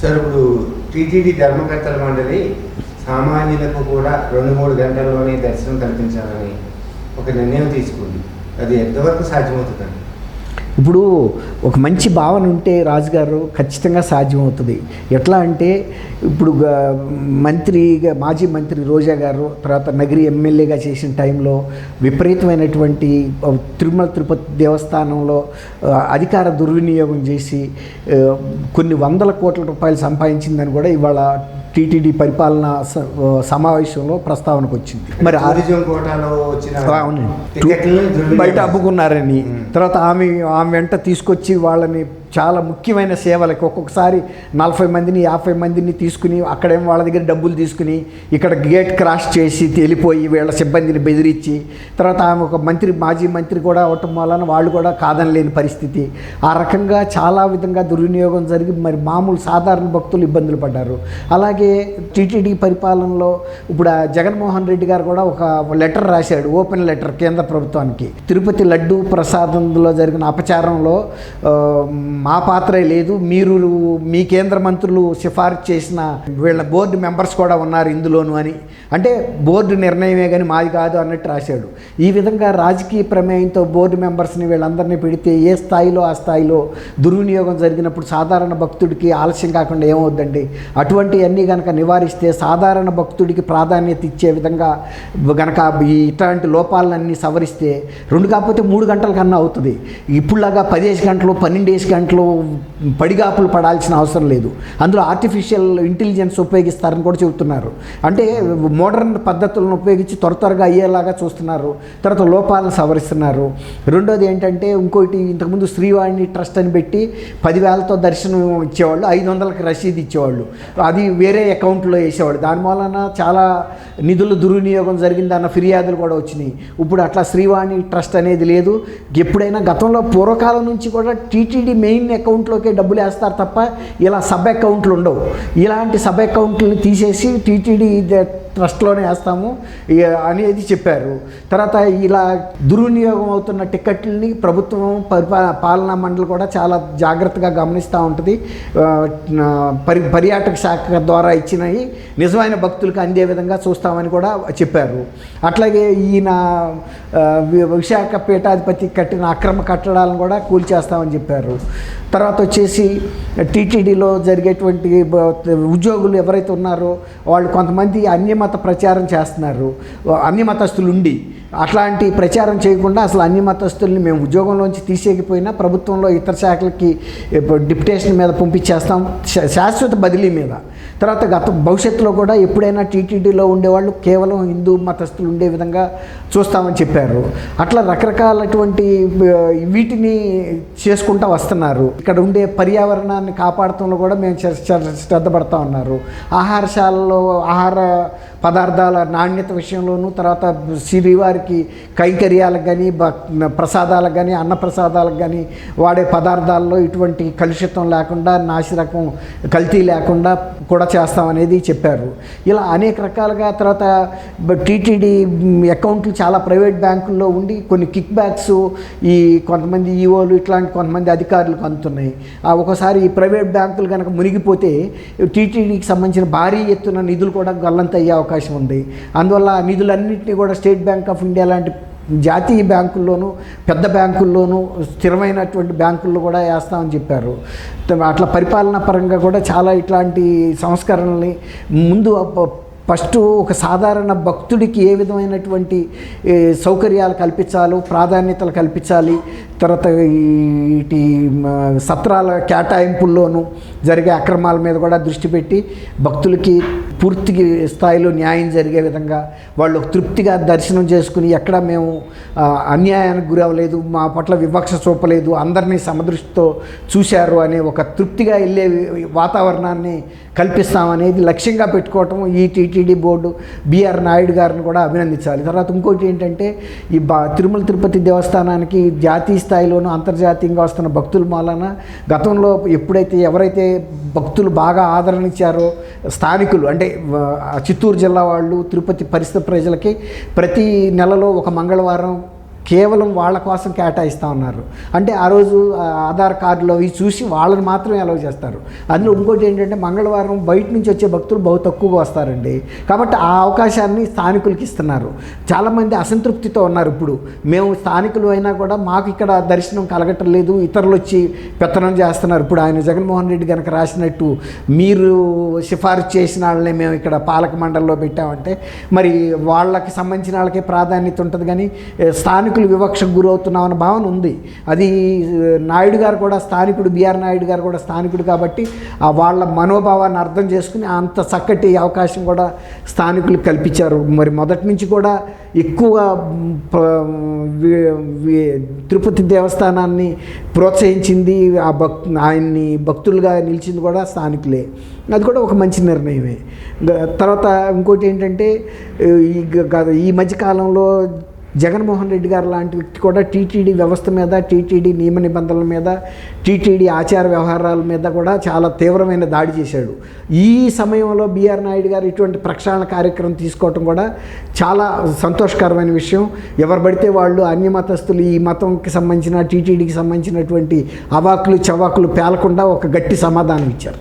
Sir ఇప్పుడు TTD ధర్మకర్తల మండలి సామాన్యులకు కూడా రెండు మూడు గంటల్లోనే దర్శనం కల్పించాలని ఒక నిర్ణయం తీసుకుంది అది ఎంతవరకు సాధ్యమవుతుందండి? ఇప్పుడు ఒక మంచి భావన ఉంటే రాజుగారు ఖచ్చితంగా సాధ్యమవుతుంది. ఎట్లా అంటే ఇప్పుడు మంత్రిగా మాజీ మంత్రి రోజా గారు తర్వాత నగరి ఎమ్మెల్యేగా చేసిన టైంలో విపరీతమైనటువంటి తిరుమల తిరుపతి దేవస్థానంలో అధికార దుర్వినియోగం చేసి కొన్ని వందల కోట్ల రూపాయలు సంపాదించిందని కూడా ఇవాళ టీటీడీ పరిపాలన సమావేశంలో ప్రస్తావనకు వచ్చింది. మరి అవునండి. బయట అమ్ముకున్నారని. మ్మ్. తర్వాత ఆమె ఆమె వెంట తీసుకొచ్చి వాళ్ళని చాలా ముఖ్యమైన సేవలకి ఒక్కొక్కసారి నలభై మందిని యాభై మందిని తీసుకుని అక్కడేం వాళ్ళ దగ్గర డబ్బులు తీసుకుని ఇక్కడ గేట్ క్రాస్ చేసి తేలిపోయి వీళ్ళ సిబ్బందిని బెదిరించి తర్వాత ఆమె ఒక మంత్రి మాజీ మంత్రి కూడా అవటం వలన వాళ్ళు కూడా కాదనలేని పరిస్థితి. ఆ రకంగా చాలా విధంగా దుర్వినియోగం జరిగి మరి మామూలు సాధారణ భక్తులు ఇబ్బందులు పడ్డారు. అలాగే టీటీడీ పరిపాలనలో ఇప్పుడు జగన్మోహన్ రెడ్డి గారు కూడా ఒక లెటర్ రాశాడు ఓపెన్ లెటర్ కేంద్ర ప్రభుత్వానికి. తిరుపతి లడ్డు ప్రసాదంలో జరిగిన అపచారంలో మా పాత్రే లేదు. మీరు మీ కేంద్ర మంత్రులు సిఫారసు చేసిన వీళ్ళ బోర్డు మెంబర్స్ కూడా ఉన్నారు ఇందులోను అని. అంటే బోర్డు నిర్ణయమే కానీ మాది కాదు అన్నట్టు రాశాడు. ఈ విధంగా రాజకీయ ప్రమేయంతో బోర్డు మెంబర్స్ని వీళ్ళందరినీ పెడితే ఏ స్థాయిలో ఆ స్థాయిలో దుర్వినియోగం జరిగినప్పుడు సాధారణ భక్తుడికి ఆలస్యం కాకుండా ఏమవుద్దండి? అటువంటివన్నీ కనుక నివారిస్తే సాధారణ భక్తుడికి ప్రాధాన్యత ఇచ్చే విధంగా గనక ఈ ఇట్లాంటి లోపాలన్నీ సవరిస్తే రెండు కాకపోతే మూడు గంటల కన్నా అవుతుంది. ఇప్పుడులాగా పదిహేను గంటలు పన్నెండేసి గంటలు పడిగాపులు పడాల్సిన అవసరం లేదు. అందులో ఆర్టిఫిషియల్ ఇంటెలిజెన్స్ ఉపయోగిస్తారని కూడా చెబుతున్నారు. అంటే మోడర్న్ పద్ధతులను ఉపయోగించి త్వర త్వరగా అయ్యేలాగా చూస్తున్నారు. తర్వాత లోపాలను సవరిస్తున్నారు. రెండోది ఏంటంటే ఇంకోటి ఇంతకుముందు శ్రీవాణి ట్రస్ట్ అని పెట్టి పదివేలతో దర్శనం ఇచ్చేవాళ్ళు ఐదు వందలకి రసీదు ఇచ్చేవాళ్ళు. అది వేరే అకౌంట్లో వేసేవాళ్ళు. దాని వలన చాలా నిధులు దుర్వినియోగం జరిగిందన్న ఫిర్యాదులు కూడా వచ్చినాయి. ఇప్పుడు అట్లా శ్రీవాణి ట్రస్ట్ అనేది లేదు. ఎప్పుడైనా గతంలో పూర్వకాలం నుంచి కూడా టీటీడీ మెయిన్ అకౌంట్లోకే డబ్బులు వేస్తారు తప్ప ఇలా సబ్ అకౌంట్లు ఉండవు. ఇలాంటి సబ్ అకౌంట్లను తీసేసి టీటీడీ ట్రస్ట్లోనే వేస్తాము. అనేది చెప్పారు. తర్వాత ఇలా దుర్వినియోగం అవుతున్న టికెట్లని ప్రభుత్వం పరిపాల పాలనా మండలి కూడా చాలా జాగ్రత్తగా గమనిస్తూ ఉంటుంది. పరి పర్యాటక శాఖ ద్వారా ఇచ్చినవి నిజమైన భక్తులకు అందే విధంగా చూస్తామని కూడా చెప్పారు. అట్లాగే ఈయన విశాఖ పీఠాధిపతి కట్టిన అక్రమ కట్టడాలను కూడా కూల్చేస్తామని చెప్పారు. తర్వాత వచ్చేసి టీటీడీలో జరిగేటువంటి ఉద్యోగులు ఎవరైతే ఉన్నారో వాళ్ళు కొంతమంది అన్యమ అన్యమత ప్రచారం చేస్తున్నారు. అన్యమతస్తులు ఉండి అట్లాంటి ప్రచారం చేయకుండా అసలు అన్ని మతస్థుల్ని మేము ఉద్యోగంలోంచి తీసేయకపోయినా ప్రభుత్వంలో ఇతర శాఖలకి డిప్యుటేషన్ మీద పంపించేస్తాం. శా- శాశ్వత బదిలీ మీద. తర్వాత గత భవిష్యత్తులో కూడా ఎప్పుడైనా టీటీడీలో ఉండేవాళ్ళు కేవలం హిందూ మతస్థులు ఉండే విధంగా చూస్తామని చెప్పారు. అట్లా రకరకాలటువంటి వీటిని చేసుకుంటూ వస్తున్నారు. ఇక్కడ ఉండే పర్యావరణాన్ని కాపాడటంలో కూడా మేము శ్రద్ధ పడతా ఉన్నారు. ఆహారశాలలో ఆహార పదార్థాల నాణ్యత విషయంలోనూ తర్వాత శ్రీవారికి కైంకర్యాలకు కానీ బ- ప్రసాదాలకు కానీ అన్న ప్రసాదాలకు కానీ వాడే పదార్థాల్లో ఇటువంటి కలుషితం లేకుండా నాసిరకం కల్తీ లేకుండా కూడా చేస్తామనేది చెప్పారు. ఇలా అనేక రకాలుగా తర్వాత టీటీడీ అకౌంట్లు చాలా ప్రైవేట్ బ్యాంకుల్లో ఉండి కొన్ని కిక్ బ్యాక్స్ ఈ కొంతమంది ఈఓలు ఇట్లాంటి కొంతమంది అధికారులకు అందుతున్నాయి. ఆ ఒకసారి ఈ ప్రైవేట్ బ్యాంకులు కనుక మునిగిపోతే టీటీడీకి సంబంధించిన భారీ ఎత్తున నిధులు కూడా గల్లంతయ్యే అవకాశం అవకాశం ఉంది. అందువల్ల ఆ నిధులన్నింటినీ కూడా స్టేట్ బ్యాంక్ ఆఫ్ ఇండియా లాంటి జాతీయ బ్యాంకుల్లోనూ పెద్ద బ్యాంకుల్లోనూ స్థిరమైనటువంటి బ్యాంకుల్లో కూడా వేస్తామని చెప్పారు. అట్లా పరిపాలనా పరంగా కూడా చాలా ఇట్లాంటి సంస్కరణల్ని ముందు ఫస్ట్ ఒక సాధారణ భక్తుడికి ఏ విధమైనటువంటి సౌకర్యాలు కల్పించాలో ప్రాధాన్యతలు కల్పించాలి తర్వాత వీటి సత్రాల కేటాయింపుల్లోనూ జరిగే అక్రమాల మీద కూడా దృష్టి పెట్టి భక్తులకి పూర్తి స్థాయిలో న్యాయం జరిగే విధంగా వాళ్ళు తృప్తిగా దర్శనం చేసుకుని ఎక్కడ మేము అన్యాయానికి గురి అవ్వలేదు మా పట్ల వివక్ష చూపలేదు అందరినీ సమదృష్టితో చూశారు అనే ఒక తృప్తిగా వెళ్ళే వాతావరణాన్ని కల్పిస్తామనేది లక్ష్యంగా పెట్టుకోవటం ఈ టీటీడీ బోర్డు బీఆర్ నాయుడు గారిని కూడా అభినందించాలి. తర్వాత ఇంకోటి ఏంటంటే ఈ బా తిరుమల తిరుపతి దేవస్థానానికి జాతీయ స్థాయిలోనూ అంతర్జాతీయంగా వస్తున్న భక్తుల మూలన గతంలో ఎప్పుడైతే ఎవరైతే భక్తులు బాగా ఆదరణ ఇచ్చారో స్థానికులు అంటే అంటే చిత్తూరు జిల్లా వాళ్ళు తిరుపతి పరిసర ప్రజలకి ప్రతి నెలలో ఒక మంగళవారం కేవలం వాళ్ళ కోసం కేటాయిస్తూ ఉన్నారు. అంటే ఆ రోజు ఆధార్ కార్డులో అవి చూసి వాళ్ళని మాత్రమే అలౌ చేస్తారు. అందులో ఇంకోటి ఏంటంటే మంగళవారం బయట నుంచి వచ్చే భక్తులు బహు తక్కువగా వస్తారండి. కాబట్టి ఆ అవకాశాన్ని స్థానికులకి ఇస్తున్నారు. చాలామంది అసంతృప్తితో ఉన్నారు ఇప్పుడు. మేము స్థానికులు అయినా కూడా మాకు ఇక్కడ దర్శనం కలగటం లేదు ఇతరులు వచ్చి పెత్తనం చేస్తున్నారు. ఇప్పుడు ఆయన జగన్మోహన్ రెడ్డి కనుక రాసినట్టు మీరు సిఫారసు చేసిన వాళ్ళని మేము ఇక్కడ పాలక మండలిలో పెట్టామంటే మరి వాళ్ళకి సంబంధించిన వాళ్ళకే ప్రాధాన్యత ఉంటుంది కానీ స్థానిక స్థానికులు వివక్షకు గురవుతున్నామన్న భావన ఉంది. అది నాయుడు గారు కూడా స్థానికుడు బిఆర్ నాయుడు గారు కూడా స్థానికుడు కాబట్టి ఆ వాళ్ళ మనోభావాన్ని అర్థం చేసుకుని అంత చక్కటి అవకాశం కూడా స్థానికులు కల్పించారు. మరి మొదటి నుంచి కూడా ఎక్కువగా తిరుపతి దేవస్థానాన్ని ప్రోత్సహించింది ఆ భక్ ఆయన్ని భక్తులుగా నిలిచింది కూడా స్థానికులే. అది కూడా ఒక మంచి నిర్ణయమే. తర్వాత ఇంకోటి ఏంటంటే ఈ గ- ఈ మధ్యకాలంలో జగన్మోహన్ రెడ్డి గారు లాంటి వ్యక్తి కూడా టీటీడీ వ్యవస్థ మీద టీటీడీ నియమ నిబంధనల మీద టీటీడీ ఆచార వ్యవహారాల మీద కూడా చాలా తీవ్రమైన దాడి చేశాడు. ఈ సమయంలో బీఆర్ నాయుడు గారు ఇటువంటి ప్రక్షాళన కార్యక్రమం తీసుకోవటం కూడా చాలా సంతోషకరమైన విషయం. ఎవరు పడితే వాళ్ళు అన్య మతస్థులు ఈ మతంకి సంబంధించిన టీటీడీకి సంబంధించినటువంటి అవాకులు చవాకులు పేలకుండా ఒక గట్టి సమాధానం ఇచ్చారు.